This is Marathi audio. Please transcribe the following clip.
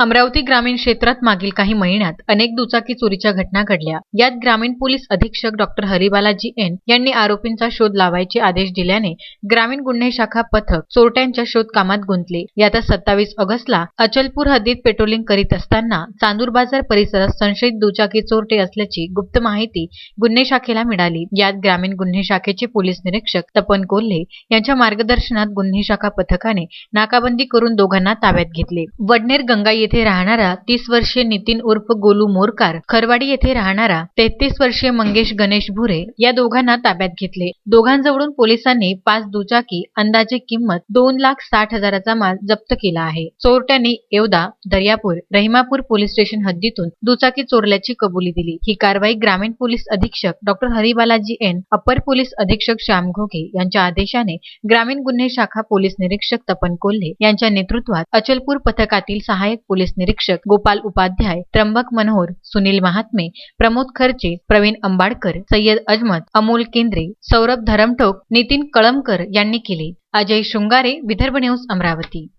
अमरावती ग्रामीण क्षेत्रात मागील काही महिन्यात अनेक दुचाकी चोरीच्या घटना घडल्या. यात ग्रामीण पोलीस अधीक्षक डॉक्टर हरिबालाजी एन यांनी आरोपींचा शोध लावायचे आदेश दिल्याने ग्रामीण गुन्हे शाखा पथक चोरट्यांच्या शोध कामात गुंतले. यातच सत्तावीस ऑगस्टला अचलपूर हद्दीत पेट्रोलिंग करीत असताना चांदूर बाजार परिसरात संशयित दुचाकी चोरटे असल्याची गुप्त माहिती गुन्हे शाखेला मिळाली. यात ग्रामीण गुन्हे शाखेचे पोलीस निरीक्षक तपन कोल्हे यांच्या मार्गदर्शनात गुन्हे शाखा पथकाने नाकाबंदी करून दोघांना ताब्यात घेतले. वडनेर गंगा येथे राहणारा तीस वर्षीय नितीन उर्फ गोलू मोरकार खरवाडी येथे राहणारा तेहतीस वर्षीय मंगेश गणेश भुरे या दोघांना ताब्यात घेतले. दोघांजवळून पोलिसांनी पाच दुचाकी अंदाजे किंमत दोन लाख साठ हजाराचा माल जप्त केला आहे. चोरट्यांनी येवदा दर्यापूर रहिमापूर पोलीस स्टेशन हद्दीतून दुचाकी चोरल्याची कबुली दिली. ही कारवाई ग्रामीण पोलीस अधीक्षक डॉक्टर हरिबालाजी एन अपर पोलीस अधीक्षक श्याम घोगे यांच्या आदेशाने ग्रामीण गुन्हे शाखा पोलीस निरीक्षक तपन कोल्हे यांच्या नेतृत्वात अचलपूर पथकातील सहाय्यक पोलीस निरीक्षक गोपाल उपाध्याय त्र्यंबक मनोहर सुनील महात्मे प्रमोद खर्चे प्रवीण अंबाडकर सय्यद अजमत अमोल केंद्रे सौरभ धरमटोक नितीन कळमकर यांनी केले. अजय शृंगारे विदर्भ न्यूज अमरावती.